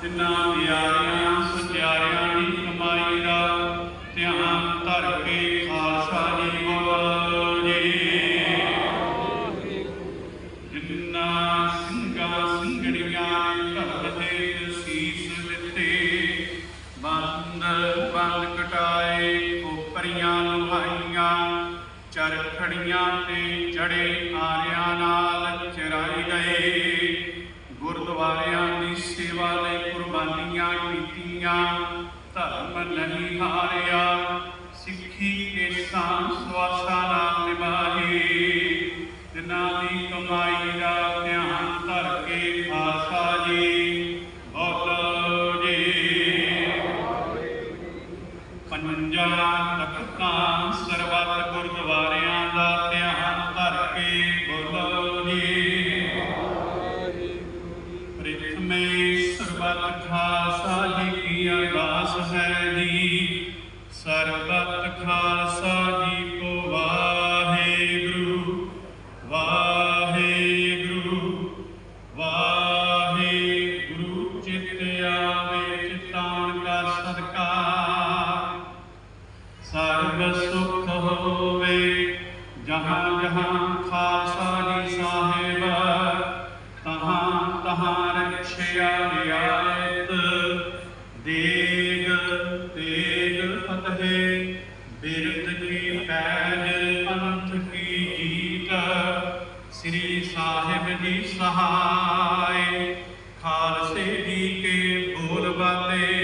ਤਿੰਨਾਂ ਪਿਆਰਿਆਂ, ਸਚਿਆਰਿਆਂ ਦੀ ਕਮਾਈ ਦਾ ਧਿਆਨ ਧਰ ਕੇ ਖਾਲਸਾ ਜੀ ਬੋਲੋ ਜੀ ਜਿੰਨਾ ਸਿੰਘਾਂ ਸਿੰਘਣੀਆਂ ਧਰਮ ਸੀਸ ਦਿੱਤੇ ਬੰਦ ਬੰਦ ਕਟਾਏ ਕੋਪਰੀਆਂ ਲੁਹਾਈਆਂ, ਚਰਖੜੀਆਂ ਤੇ ਚੜੇ ਆਰਿਆਂ ਨਾਲ ਚਰਾਏ ਗਏ। ਕੀਤੀਆਂ ਧਰਮ ਨਹੀਂ ਹਾਰਿਆ, ਸਿੱਖੀ ਕੇ ਸਾਂ ਸਵਾਸਾਂ ਨਾਲ ਨਿਭਾਏ ਜਿਨ੍ਹਾਂ ਦੀ ਕਮਾਈ ਦਾ ਧਿਆਨ ਧਰ ਕੇ ਖਾਲਸਾ ਜੀ, ਬੋਲੋ ਜੀ। ਪੰਜਾਂ ਤਖਤਾਂ ਸਰਬੱਤ ਗੁਰਦੁਆਰਿਆਂ ਖਾਲਸਾ ਸਰਬਤ ਖਾਲਸਾ ਜੀ ਕੋ ਵਾਹਿਗੁਰੂ ਵਾਹਿਗੁਰੂ ਵਾਹਿਗੁਰੂ, ਚਿਤ ਆਵੇ, ਚਿਤਾਨ ਦਾ ਸਰਬ ਸੁਖ ਹੋਵੇ, ਜਹਾਂ ਜਹਾਂ ਜੀ ਸਾਹਿਬ, ਤਹਾਂ ਤਹਾਂ ਰਖਿਆ ਬਿਰਦ ਕੀ ਪੈਜ ਅਨੰਤ ਕੀ ਜੀਤ ਸ੍ਰੀ ਸਾਹਿਬ ਜੀ ਸਹਾਈ ਖਾਲਸੇ ਜੀ ਕੇ ਬੋਲ ਬਾਲੇ